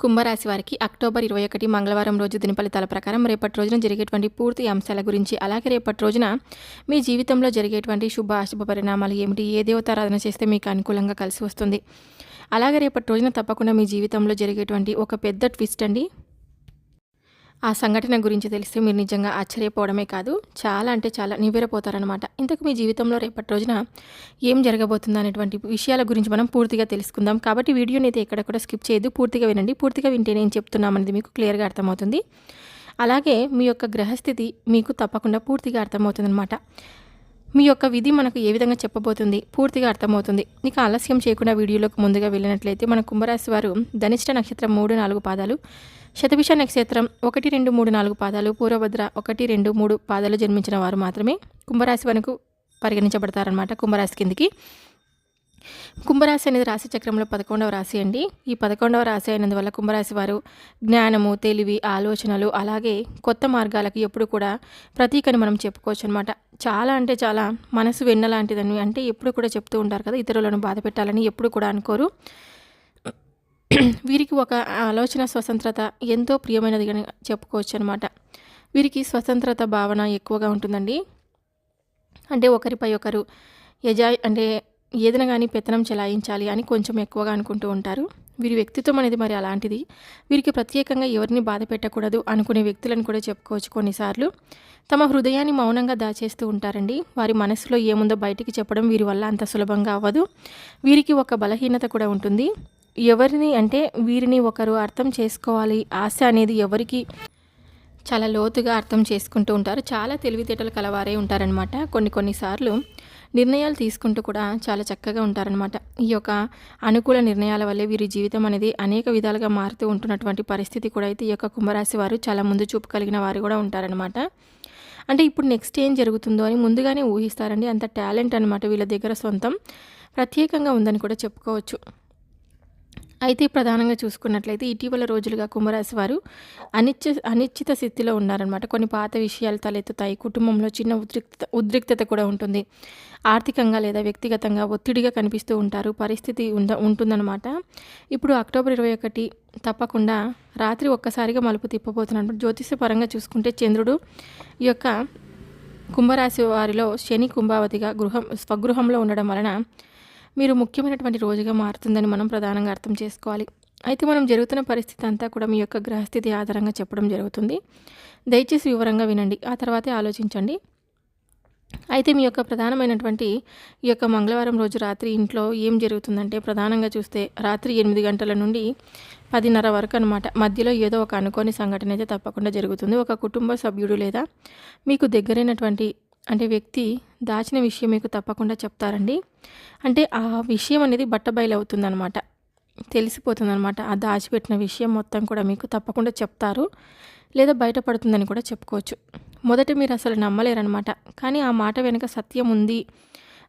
కుంభరాశి వారికి అక్టోబర్ ఇరవై ఒకటి మంగళవారం రోజు దినఫలితాల ప్రకారం రేపటి రోజున జరిగేటువంటి పూర్తి అంశాల గురించి అలాగే రేపటి రోజున మీ జీవితంలో జరిగేటువంటి శుభ అశుభ పరిణామాలు ఏమిటి? ఏ దేవతారాధన చేస్తే మీకు అనుకూలంగా కలిసి వస్తుంది? అలాగే రేపటి రోజున తప్పకుండా మీ జీవితంలో జరిగేటువంటి ఒక పెద్ద ట్విస్ట్ అండి. ఆ సంఘటన గురించి తెలిస్తే మీరు నిజంగా ఆశ్చర్యపోవడమే కాదు చాలా అంటే చాలా నివ్వెరపోతారనమాట ఇంతకు మీ జీవితంలో రేపటి రోజున ఏం జరగబోతుందో అనేటువంటి విషయాల గురించి మనం పూర్తిగా తెలుసుకుందాం. కాబట్టి వీడియోని అయితే ఎక్కడ కూడా స్కిప్ చేయదు పూర్తిగా వినండి. పూర్తిగా వింటే నేను చెప్తున్నామనేది మీకు క్లియర్గా అర్థమవుతుంది. అలాగే మీ యొక్క గ్రహస్థితి మీకు తప్పకుండా పూర్తిగా అర్థమవుతుందన్నమాట. మీ యొక్క విధి మనకు ఏ విధంగా చెప్పబోతుంది పూర్తిగా అర్థమవుతుంది ఇక ఆలస్యం చేయకుండా వీడియోలోకి ముందుగా వెళ్ళినట్లయితే మన కుంభరాశి వారు ధనిష్ట నక్షత్రం మూడు నాలుగు పాదాలు శతభిష నక్షత్రం ఒకటి రెండు మూడు నాలుగు పాదాలు పూర్వభద్ర ఒకటి రెండు మూడు పాదాలు జన్మించిన వారు మాత్రమే కుంభరాశి వరకు పరిగణించబడతారనమాట కుంభరాశి కిందికి. కుంభరాశి అనేది రాశి చక్రంలో పదకొండవ రాశి అండి. ఈ పదకొండవ రాశి అయినందువల్ల కుంభరాశి వారు జ్ఞానము తెలివి ఆలోచనలు అలాగే కొత్త మార్గాలకు ఎప్పుడు కూడా ప్రతీకని మనం చెప్పుకోవచ్చు అనమాట చాలా అంటే చాలా మనసు వెన్న లాంటిదని అంటే ఎప్పుడు కూడా చెప్తూ ఉంటారు కదా ఇతరులను బాధ పెట్టాలని ఎప్పుడు కూడా అనుకోరు. వీరికి ఒక ఆలోచన స్వతంత్రత ఎంతో ప్రియమైనది చెప్పుకోవచ్చు అనమాట వీరికి స్వతంత్రత భావన ఎక్కువగా ఉంటుందండి. అంటే ఒకరిపై ఒకరు యజా అంటే ఏదైనా కానీ పెత్తనం చెలాయించాలి అని కొంచెం ఎక్కువగా అనుకుంటూ ఉంటారు. వీరి వ్యక్తిత్వం అనేది మరి అలాంటిది. వీరికి ప్రత్యేకంగా ఎవరిని బాధ పెట్టకూడదు అనుకునే వ్యక్తులను కూడా చెప్పుకోవచ్చు కొన్నిసార్లు. తమ హృదయాన్ని మౌనంగా దాచేస్తూ ఉంటారండి. వారి మనసులో ఏముందో బయటికి చెప్పడం వీరి వల్ల అంత సులభంగా అవ్వదు. వీరికి ఒక బలహీనత కూడా ఉంటుంది. ఎవరిని అంటే వీరిని ఒకరు అర్థం చేసుకోవాలి. ఆశ అనేది ఎవరికి చాలా లోతుగా అర్థం చేసుకుంటూ ఉంటారు. చాలా తెలివితేటలు కలవారే ఉంటారనమాట కొన్ని కొన్నిసార్లు నిర్ణయాలు తీసుకుంటూ కూడా చాలా చక్కగా ఉంటారనమాట ఈ యొక్క అనుకూల నిర్ణయాల వల్లే వీరి జీవితం అనేది అనేక విధాలుగా మారుతూ ఉంటున్నటువంటి పరిస్థితి కూడా అయితే ఈ యొక్క కుంభరాశి వారు చాలా ముందు చూపు కలిగిన వారు కూడా ఉంటారనమాట అంటే ఇప్పుడు నెక్స్ట్ ఏం జరుగుతుందో అని ముందుగానే ఊహిస్తారండి. అంత టాలెంట్ అనమాట వీళ్ళ దగ్గర సొంతం. ప్రత్యేకంగా ఉందని కూడా చెప్పుకోవచ్చు. అయితే ప్రధానంగా చూసుకున్నట్లయితే ఇటీవల రోజులుగా కుంభరాశి వారు అనిశ్చ అనిశ్చిత స్థితిలో ఉన్నారనమాట కొన్ని పాత విషయాలు తలెత్తుతాయి. కుటుంబంలో చిన్న ఉద్రిక్త ఉద్రిక్తత కూడా ఉంటుంది. ఆర్థికంగా లేదా వ్యక్తిగతంగా ఒత్తిడిగా కనిపిస్తూ ఉంటారు. పరిస్థితి ఉంద ఉంటుందన్నమాట. ఇప్పుడు అక్టోబర్ ఇరవై ఒకటి తప్పకుండా రాత్రి ఒక్కసారిగా మలుపు తిప్పబోతున్నట్టు జ్యోతిష్యపరంగా చూసుకుంటే చంద్రుడు ఈ యొక్క కుంభరాశి వారిలో శని కుంభావతిగా గృహం స్వగృహంలో ఉండడం వలన మీరు ముఖ్యమైనటువంటి రోజుగా మారుతుందని మనం ప్రధానంగా అర్థం చేసుకోవాలి. అయితే మనం జరుగుతున్న పరిస్థితి అంతా కూడా మీ యొక్క గ్రహస్థితి ఆధారంగా చెప్పడం జరుగుతుంది. దయచేసి వివరంగా వినండి. ఆ తర్వాతే ఆలోచించండి. అయితే మీ యొక్క ప్రధానమైనటువంటి ఈ యొక్క మంగళవారం రోజు రాత్రి ఇంట్లో ఏం జరుగుతుందంటే ప్రధానంగా చూస్తే రాత్రి ఎనిమిది గంటల నుండి పదిన్నర వరకు అనమాట మధ్యలో ఏదో ఒక అనుకోని సంఘటన అయితే తప్పకుండా జరుగుతుంది. ఒక కుటుంబ సభ్యుడు లేదా మీకు దగ్గరైనటువంటి అంటే వ్యక్తి దాచిన విషయం మీకు తప్పకుండా చెప్తారండి. అంటే ఆ విషయం అనేది బట్టబయలు అవుతుందనమాట తెలిసిపోతుందనమాట ఆ దాచిపెట్టిన విషయం మొత్తం కూడా మీకు తప్పకుండా చెప్తారు. లేదా బయటపడుతుందని కూడా చెప్పుకోవచ్చు. మొదట మీరు అసలు నమ్మలేరనమాట కానీ ఆ మాట వెనుక సత్యం ఉంది.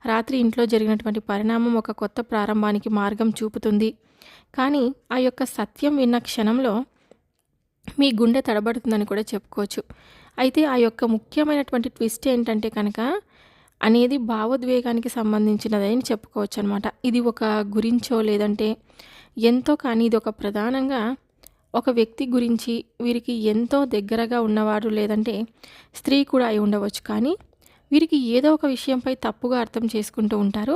రాత్రి ఇంట్లో జరిగినటువంటి పరిణామం ఒక కొత్త ప్రారంభానికి మార్గం చూపుతుంది. కానీ ఆ యొక్క సత్యం విన్న క్షణంలో మీ గుండె తడబడుతుందని కూడా చెప్పుకోవచ్చు. అయితే ఆ యొక్క ముఖ్యమైనటువంటి ట్విస్ట్ ఏంటంటే కనుక అనేది భావోద్వేగానికి సంబంధించినదని చెప్పుకోవచ్చు అనమాట ఇది ఒక గురించో లేదంటే ఎంతో కానీ ఇది ఒక ప్రధానంగా ఒక వ్యక్తి గురించి వీరికి ఎంతో దగ్గరగా ఉన్నవాడు లేదంటే స్త్రీ కూడా అయి ఉండవచ్చు. కానీ వీరికి ఏదో ఒక విషయంపై తప్పుగా అర్థం చేసుకుంటూ ఉంటారు.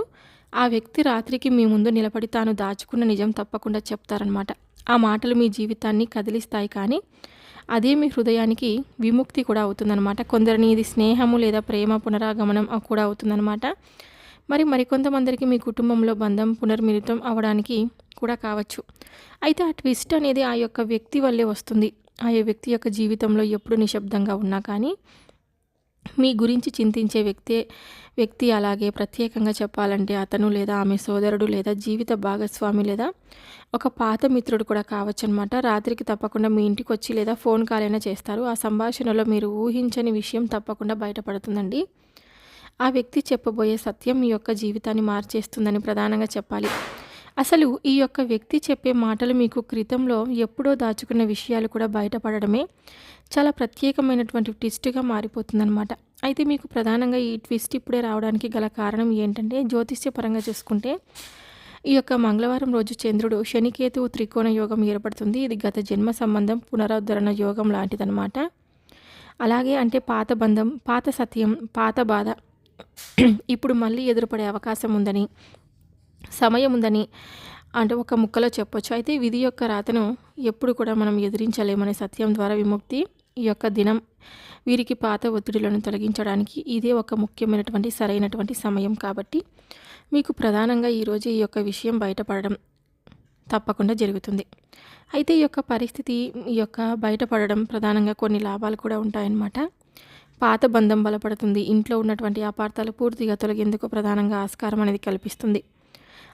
ఆ వ్యక్తి రాత్రికి మీ ముందు నిలబడి తాను దాచుకున్న నిజం తప్పకుండా చెప్తారనమాట ఆ మాటలు మీ జీవితాన్ని కదిలిస్తాయి కానీ అదే మీ హృదయానికి విముక్తి కూడా అవుతుందన్నమాట. కొందరిని ఇది స్నేహము లేదా ప్రేమ పునరాగమనం కూడా అవుతుందన్నమాట. మరి మరికొంతమందికి మీ కుటుంబంలో బంధం పునర్మిళితం అవడానికి కూడా కావచ్చు. అయితే ఆ ట్విస్ట్ అనేది ఆ యొక్క వ్యక్తి వల్లే వస్తుంది. ఆ వ్యక్తి యొక్క జీవితంలో ఎప్పుడు నిశ్శబ్దంగా ఉన్నా కానీ మీ గురించి చింతించే వ్యక్తే వ్యక్తి అలాగే ప్రత్యేకంగా చెప్పాలంటే అతను లేదా ఆమె సోదరుడు లేదా జీవిత భాగస్వామి లేదా ఒక పాత మిత్రుడు కూడా కావచ్చు అనమాట రాత్రికి తప్పకుండా మీ ఇంటికి వచ్చి లేదా ఫోన్ కాల్ అయినా చేస్తారు. ఆ సంభాషణలో మీరు ఊహించని విషయం తప్పకుండా బయటపడుతుందండి. ఆ వ్యక్తి చెప్పబోయే సత్యం మీ యొక్క జీవితాన్ని మార్చేస్తుందని ప్రధానంగా చెప్పాలి. అసలు ఈ యొక్క వ్యక్తి చెప్పే మాటలు మీకు క్రితంలో ఎప్పుడో దాచుకున్న విషయాలు కూడా బయటపడడమే చాలా ప్రత్యేకమైనటువంటి ట్విస్ట్గా మారిపోతుందన్నమాట. అయితే మీకు ప్రధానంగా ఈ ట్విస్ట్ ఇప్పుడే రావడానికి గల కారణం ఏంటంటే జ్యోతిష్యపరంగా చూసుకుంటే ఈ యొక్క మంగళవారం రోజు చంద్రుడు శనికేతువు త్రికోణ యోగం ఏర్పడుతుంది. ఇది గత జన్మ సంబంధం పునరుద్ధరణ యోగం లాంటిదన్నమాట. అలాగే అంటే పాత బంధం పాత సత్యం పాత బాధ ఇప్పుడు మళ్ళీ ఎదురుపడే అవకాశం ఉందని సమయం ఉందని అంటే ఒక ముక్కలో చెప్పొచ్చు. అయితే విధి యొక్క రాతను ఎప్పుడు కూడా మనం ఎదిరించలేమనే సత్యం ద్వారా విముక్తి ఈ యొక్క దినం వీరికి పాత ఒత్తిడిలను తొలగించడానికి ఇదే ఒక ముఖ్యమైనటువంటి సరైనటువంటి సమయం కాబట్టి మీకు ప్రధానంగా ఈరోజు ఈ యొక్క విషయం బయటపడడం తప్పకుండా జరుగుతుంది. అయితే ఈ యొక్క పరిస్థితి ఈ యొక్క బయటపడడం ప్రధానంగా కొన్ని లాభాలు కూడా ఉంటాయన్నమాట. పాత బంధం బలపడుతుంది. ఇంట్లో ఉన్నటువంటి అపార్థాలు పూర్తిగా తొలగేందుకు ప్రధానంగా ఆస్కారం అనేది కల్పిస్తుంది.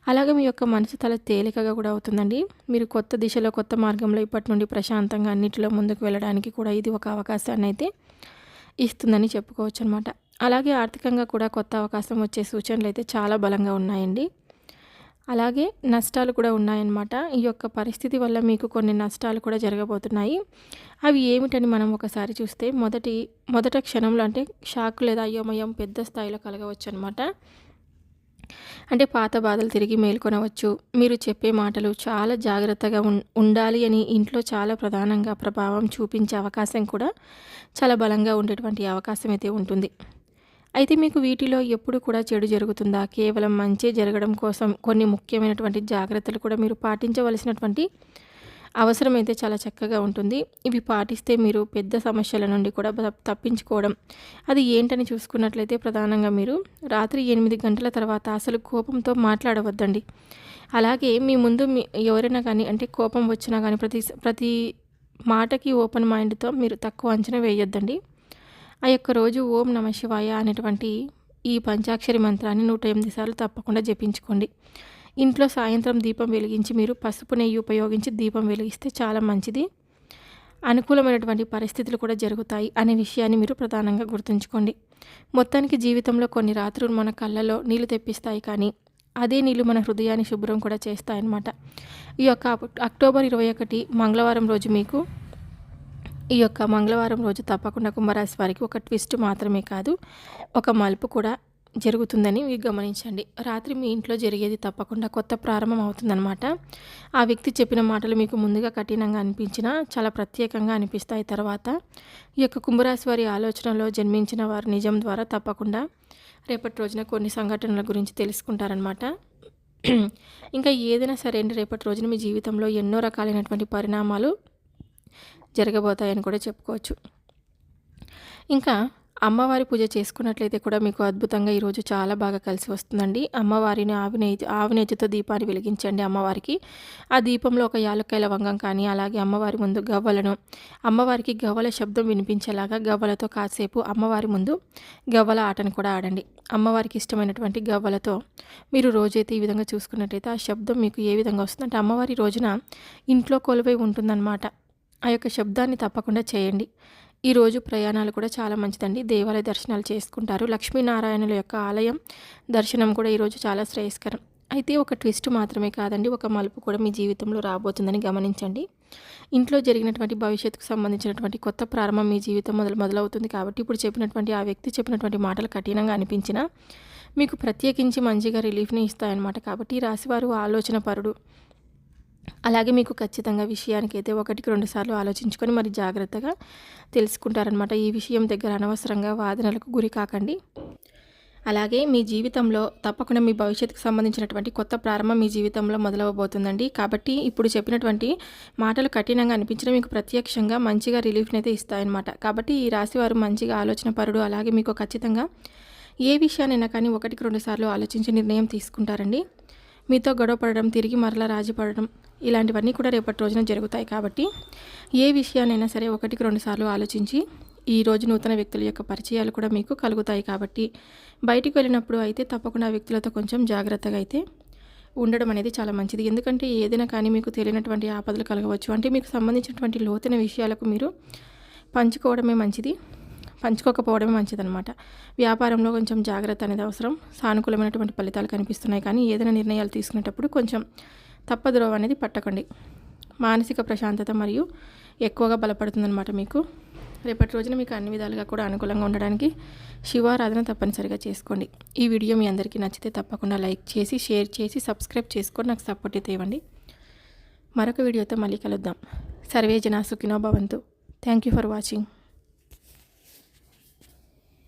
అలాగే మీ యొక్క మనసు తల తేలికగా కూడా అవుతుందండి. మీరు కొత్త దిశలో కొత్త మార్గంలో ఇప్పటి నుండి ప్రశాంతంగా అన్నిటిలో ముందుకు వెళ్ళడానికి కూడా ఇది ఒక అవకాశాన్ని అయితే ఇస్తుందని చెప్పుకోవచ్చు అనమాట అలాగే ఆర్థికంగా కూడా కొత్త అవకాశం వచ్చే సూచనలు అయితే చాలా బలంగా ఉన్నాయండి. అలాగే నష్టాలు కూడా ఉన్నాయన్నమాట ఈ యొక్క పరిస్థితి వల్ల మీకు కొన్ని నష్టాలు కూడా జరగబోతున్నాయి. అవి ఏమిటని మనం ఒకసారి చూస్తే మొదటి మొదట క్షణంలో అంటే షాక్ లేదా అయోమయం పెద్ద స్థాయిలో కలగవచ్చు అనమాట అంటే పాత బాధలు తిరిగి మేల్కొనవచ్చు. మీరు చెప్పే మాటలు చాలా జాగ్రత్తగా ఉండాలి అని ఇంట్లో చాలా ప్రధానంగా ప్రభావం చూపించే అవకాశం కూడా చాలా బలంగా ఉండేటువంటి అవకాశం అయితే ఉంటుంది. అయితే మీకు వీటిలో ఎప్పుడు కూడా చెడు జరుగుతుందా? కేవలం మంచి జరగడం కోసం కొన్ని ముఖ్యమైనటువంటి జాగ్రత్తలు కూడా మీరు పాటించవలసినటువంటి అవసరమైతే చాలా చక్కగా ఉంటుంది. ఇవి పాటిస్తే మీరు పెద్ద సమస్యల నుండి కూడా తప్పించుకోవడం. అది ఏంటని చూసుకున్నట్లయితే ప్రధానంగా మీరు రాత్రి ఎనిమిది గంటల తర్వాత అసలు కోపంతో మాట్లాడవద్దండి. అలాగే మీ ముందు మీ ఎవరైనా కానీ అంటే కోపం వచ్చినా కానీ ప్రతి ప్రతి మాటకి ఓపెన్ మైండ్తో మీరు తక్కువ అంచనా వేయొద్దండి. ఆ యొక్క రోజు ఓం నమ శివాయ అనేటువంటి ఈ పంచాక్షరి మంత్రాన్ని నూట ఎనిమిది సార్లు తప్పకుండా జపించుకోండి. ఇంట్లో సాయంత్రం దీపం వెలిగించి మీరు పసుపు నెయ్యి ఉపయోగించి దీపం వెలిగిస్తే చాలా మంచిది. అనుకూలమైనటువంటి పరిస్థితులు కూడా జరుగుతాయి అనే విషయాన్ని మీరు ప్రధానంగా గుర్తుంచుకోండి. మొత్తానికి జీవితంలో కొన్ని రాత్రులు మన కళ్ళలో నీళ్ళు తెప్పిస్తాయి కానీ అదే నీళ్ళు మన హృదయాన్ని శుభ్రం కూడా చేస్తాయన్నమాట. ఈ యొక్క అక్టోబర్ ఇరవై ఒకటి మంగళవారం రోజు మీకు ఈ యొక్క మంగళవారం రోజు తప్పకుండా కుంభరాశి వారికి ఒక ట్విస్ట్ మాత్రమే కాదు ఒక మలుపు కూడా జరుగుతుందని మీరు గమనించండి. రాత్రి మీ ఇంట్లో జరిగేది తప్పకుండా కొత్త ప్రారంభం అవుతుందన్నమాట. ఆ వ్యక్తి చెప్పిన మాటలు మీకు ముందుగా కఠినంగా అనిపించినా చాలా ప్రత్యేకంగా అనిపిస్తాయి. తర్వాత ఈ యొక్క కుంభరాశి వారి ఆలోచనలో జన్మించిన వారు నిజం ద్వారా తప్పకుండా రేపటి రోజున కొన్ని సంఘటనల గురించి తెలుసుకుంటారనమాట ఇంకా ఏదైనా సరే అండి రేపటి రోజున మీ జీవితంలో ఎన్నో రకాలైనటువంటి పరిణామాలు జరగబోతాయని కూడా చెప్పుకోవచ్చు. ఇంకా అమ్మవారి పూజ చేసుకున్నట్లయితే కూడా మీకు అద్భుతంగా ఈరోజు చాలా బాగా కలిసి వస్తుందండి. అమ్మవారిని ఆవినేతి ఆవినేతితో దీపాన్ని వెలిగించండి అమ్మవారికి. ఆ దీపంలో ఒక యాలక్కాయ వంగం కానీ అలాగే అమ్మవారి ముందు గవ్వలను అమ్మవారికి గవ్వల శబ్దం వినిపించేలాగా గవ్వలతో కాసేపు అమ్మవారి ముందు గవ్వల ఆటను కూడా ఆడండి. అమ్మవారికి ఇష్టమైనటువంటి గవ్వలతో మీరు రోజైతే ఈ విధంగా చూసుకున్నట్టయితే ఆ శబ్దం మీకు ఏ విధంగా వస్తుందంటే అమ్మవారి రోజున ఇంట్లో కొలువై ఉంటుందన్నమాట. ఆ యొక్క శబ్దాన్ని తప్పకుండా చేయండి. ఈరోజు ప్రయాణాలు కూడా చాలా మంచిదండి. దేవాలయ దర్శనాలు చేసుకుంటారు. లక్ష్మీనారాయణుల యొక్క ఆలయం దర్శనం కూడా ఈరోజు చాలా శ్రేయస్కరం. అయితే ఒక ట్విస్ట్ మాత్రమే కాదండి ఒక మలుపు కూడా మీ జీవితంలో రాబోతుందని గమనించండి. ఇంట్లో జరిగినటువంటి భవిష్యత్తుకు సంబంధించినటువంటి కొత్త ప్రారంభం మీ జీవితం మొదలు మొదలవుతుంది కాబట్టి ఇప్పుడు చెప్పినటువంటి ఆ వ్యక్తి చెప్పినటువంటి మాటలు కఠినంగా అనిపించినా మీకు ప్రత్యేకించి మంచిగా రిలీఫ్ని ఇస్తాయన్నమాట. కాబట్టి రాశివారు ఆలోచన పరుడు అలాగే మీకు ఖచ్చితంగా విషయానికి అయితే ఒకటికి రెండు సార్లు ఆలోచించుకొని మరి జాగ్రత్తగా తెలుసుకుంటారనమాట ఈ విషయం దగ్గర అనవసరంగా వాదనలకు గురి కాకండి. అలాగే మీ జీవితంలో తప్పకుండా మీ భవిష్యత్తుకు సంబంధించినటువంటి కొత్త ప్రారంభం మీ జీవితంలో మొదలవబోతుందండి. కాబట్టి ఇప్పుడు చెప్పినటువంటి మాటలు కఠినంగా అనిపించడం మీకు ప్రత్యక్షంగా మంచిగా రిలీఫ్ని అయితే ఇస్తాయన్నమాట. కాబట్టి ఈ రాశి వారు మంచిగా ఆలోచన పరుడు అలాగే మీకు ఖచ్చితంగా ఏ విషయానైనా కానీ ఒకటికి రెండు సార్లు ఆలోచించి నిర్ణయం తీసుకుంటారండి. మీతో గొడవపడడం తిరిగి మరలా రాజీపడడం ఇలాంటివన్నీ కూడా రేపటి రోజున జరుగుతాయి కాబట్టి ఏ విషయానైనా సరే ఒకటికి రెండుసార్లు ఆలోచించి ఈ రోజు నూతన వ్యక్తుల యొక్క పరిచయాలు కూడా మీకు కలుగుతాయి కాబట్టి బయటికి వెళ్ళినప్పుడు అయితే తప్పకుండా వ్యక్తులతో కొంచెం జాగ్రత్తగా అయితే ఉండడం అనేది చాలా మంచిది. ఎందుకంటే ఏదైనా కానీ మీకు తెలియనటువంటి ఆపదలు కలగవచ్చు. అంటే మీకు సంబంధించినటువంటి లోతైన విషయాలకు మీరు పంచుకోవడమే మంచిది. పంచుకోకపోవడమే మంచిదన్నమాట. వ్యాపారంలో కొంచెం జాగ్రత్త అనేది అవసరం. సానుకూలమైనటువంటి ఫలితాలు కనిపిస్తున్నాయి కానీ ఏదైనా నిర్ణయాలు తీసుకునేటప్పుడు కొంచెం తప్పద్రోవ అనేది పట్టకండి. మానసిక ప్రశాంతత మరియు ఎక్కువగా బలపడుతుందన్నమాట మీకు. రేపటి రోజున మీకు అన్ని విధాలుగా కూడా అనుకూలంగా ఉండడానికి శివారాధన తప్పనిసరిగా చేసుకోండి. ఈ వీడియో మీ అందరికీ నచ్చితే తప్పకుండా లైక్ చేసి షేర్ చేసి సబ్స్క్రైబ్ చేసుకొని నాకు సపోర్ట్ అయితే ఇవ్వండి మరొక వీడియోతో మళ్ళీ కలుద్దాం. సర్వే జనా సుఖినో భవంతు. Thank you for watching.